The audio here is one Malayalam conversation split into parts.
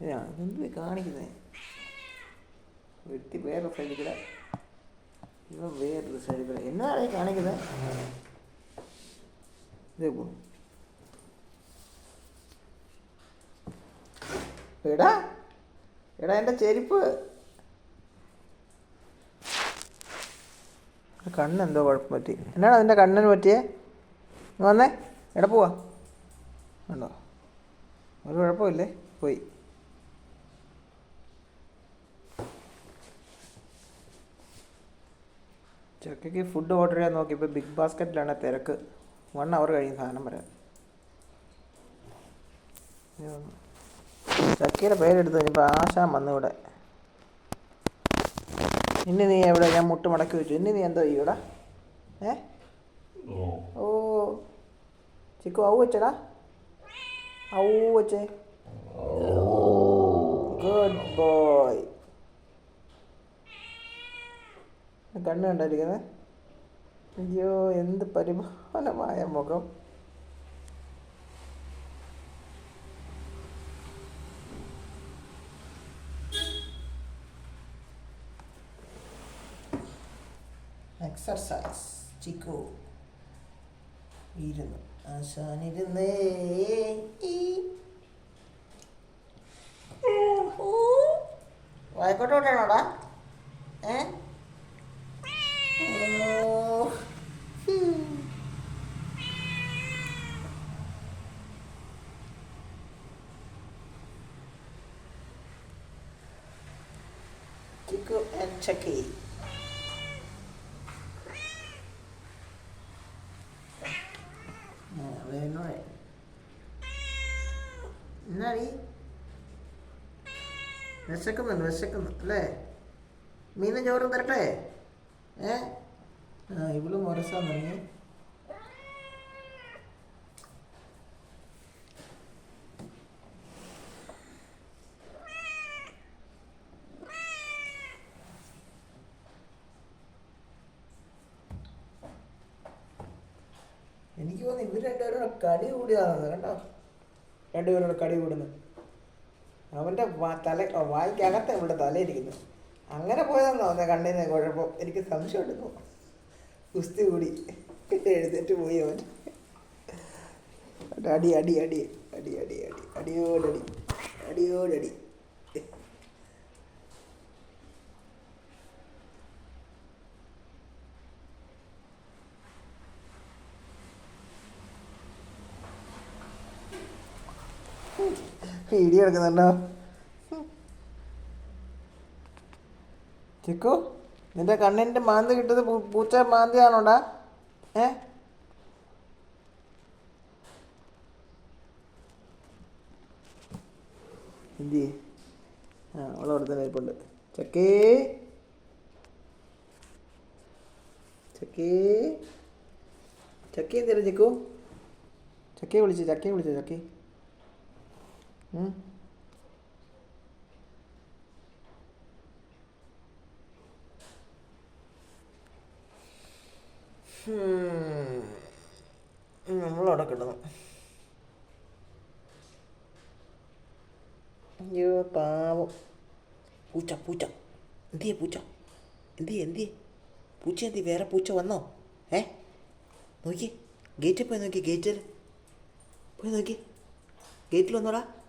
ഇതെന്ത് കാണിക്കുന്നേ? വെട്ടി വേറൊരു സൈഡിൽ കൂടെ ഇവ വേറൊരു സൈഡിൽ കൂടെ ഈ കാണിക്കുന്നത് ഇതേ പോ എടാ എടാ എന്റെ ചെരുപ്പ്. കണ്ണെന്തോ കുഴപ്പം പറ്റി. എന്നാണ് അതിന്റെ കണ്ണിന് പറ്റിയേ? വന്നേ. എടാ പോവാ. ഉണ്ടോ ഒരു കുഴപ്പമില്ലേ? പോയി. ചക്കയ്ക്ക് ഫുഡ് ഓർഡർ ചെയ്യാൻ നോക്കിയപ്പോൾ ബിഗ് ബാസ്ക്കറ്റിലാണ് തിരക്ക്. വൺ അവർ കഴിയും സാധനം വരാൻ. ചക്കയുടെ പേരെടുത്ത് കഴിഞ്ഞപ്പോൾ ആശാൻ വന്നു ഇവിടെ. ഇനി നീ എവിടെ? ഞാൻ മുട്ട് മടക്കി വെച്ചു. ഇനി നീ എന്തോ ഇവിടെ ഏ? ഓ. ചിക്കു ഔ വെച്ചടാ. ഔ വെച്ചേ. കണ്ണ് കണ്ടായിരിക്കുന്നത് അയ്യോ എന്ത് പരിപാലമായ മുഖം. എക്സർസൈസ് ചിക്കു. ഇരുന്നു. ആശാനിരുന്നേ. വായിക്കോട്ടെ വിട്ടണോടാ? ഏ ഓ. ഹും. ആൻഡ് ചക്കി ആ, വേണോടെ എന്നാടി വിശക്കുന്നുണ്ട് വിശക്കുന്നു അല്ലേ? മീനും ചോറും തരട്ടെ? ഏ? ആ ഇവളും ഒരസാൻ തുടങ്ങി എനിക്ക് തോന്നുന്നു ഇവർ രണ്ടുപേരോട് കടി കൂടിയതാണെന്ന് കണ്ടോ? രണ്ടുപേരോട് കടി കൂടുന്നു. അവന്റെ തല വായിക്കകത്ത് ഇവിടെ തലയിരിക്കുന്നു അങ്ങനെ പോയതാണെന്ന് തോന്നുന്നത് കണ്ണിന് കുഴപ്പം. എനിക്ക് സംശയം എടുക്കും കുസ്തി കൂടി. എഴുന്നേറ്റ് പോയി അവൻ. അടി അടി അടി. അടി അടി അടി. അടിയോടടി. അടിയോടടി. വീഡിയോ എടുക്കുന്നുണ്ടോ ചിക്കു നിന്റെ കണ്ണിന്റെ മാന്തി കിട്ടത് പൂച്ച മാന്തിയാണോടാ? ഏ? എന്തി ആ അവളവിടെ തന്നെ ഇരിപ്പുണ്ട് ചക്കേ. ചക്കേ. ചക്കി എന്തിനാ ചിക്കു? ചക്കയെ വിളിച്ചു ചക്കയെ വിളിച്ചു ചക്കി. നമ്മളവിടെ കിടന്നു. അയ്യോ പാവം. പൂച്ച പൂച്ച. എന്തിയെ പൂച്ച? എന്തിയെ എന്തിയെ? പൂച്ച എന്തി? വേറെ പൂച്ച വന്നോ? ഏ? നോക്കി ഗേറ്റിൽ പോയി നോക്കി ഗേറ്റിൽ. പോയി നോക്കി ഗേറ്റിൽ വന്നോടാ.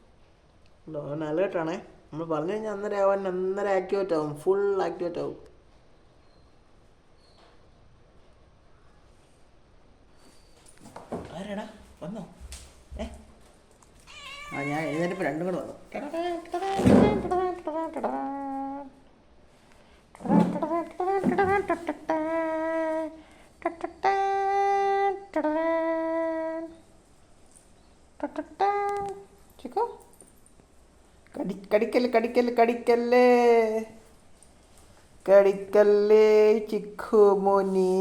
അവൻ അലേർട്ടാണേ നമ്മൾ പറഞ്ഞു കഴിഞ്ഞാൽ അന്നേരം അവൻ അന്നേരം ആക്ടിവേറ്റ് ആവും ഫുൾ ആക്ടിവേറ്റ് ആവും. ആരാടാ? വന്നോ? ഏ? ആ ഞാൻ എഴുന്നേറ്റപ്പോൾ രണ്ടും കൂടെ വന്നു. ചിക്കോ കടി കടിക്കല്ലേ കടിക്കൽ കടിക്കല്ലേ കടിക്കല്ലേ ചിഖു മോനി.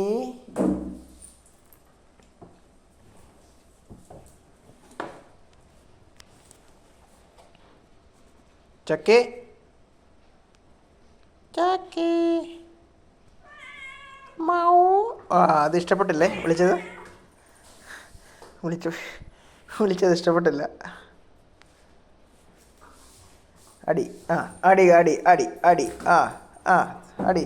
ചക്കേ. ചക്കേ. മൗ. ആ അത് ഇഷ്ടപ്പെട്ടില്ലേ? വിളിച്ചത്? വിളിച്ചു. വിളിച്ചത് ഇഷ്ടപ്പെട്ടില്ല. അടി ആ അടി അടി അടി അടി ആ ആ അടി.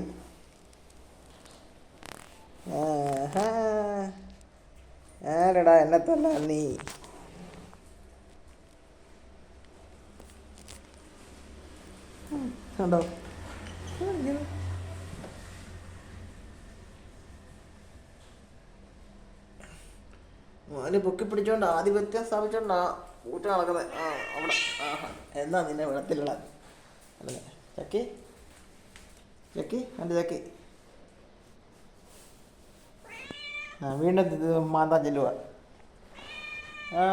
ആരടാ എന്നെ തല്ല നീ? കണ്ടോ. മോന് പൊക്കി പിടിച്ചോണ്ട് ആധിപത്യം സ്ഥാപിച്ചോണ്ടാ. പൂച്ച നടക്കുന്നത് ആ അവിടെ. ആഹാ. എന്നാ നിന്നെ വെള്ളത്തിലുള്ള അല്ലേ? ചക്കി ചക്കി എന്റെ ചക്കി ആ വീണ്ടും മാന്താൻ ചെല്ലുക ആ.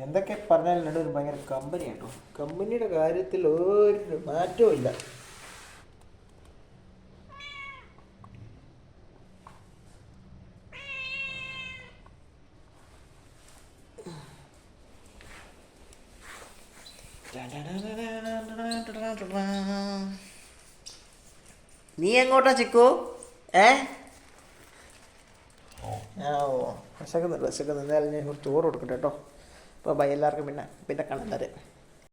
എന്തൊക്കെ പറഞ്ഞാലും രണ്ടുപേരും ഭയങ്കര കമ്പനി കേട്ടോ. കമ്പനിയുടെ കാര്യത്തിൽ ഒരു മാറ്റവും ഇല്ല. നീ എങ്ങോട്ടാ ചിക്കു? ഏ? ഓ. വിശക്കുന്നില്ല വിശക്കുന്നില്ല ഞാൻ ചോറ് കൊടുക്കട്ടെ കേട്ടോ. അപ്പോൾ ബൈ എല്ലാവർക്കും പിന്നെ പിന്നെ കാണാൻ തരാം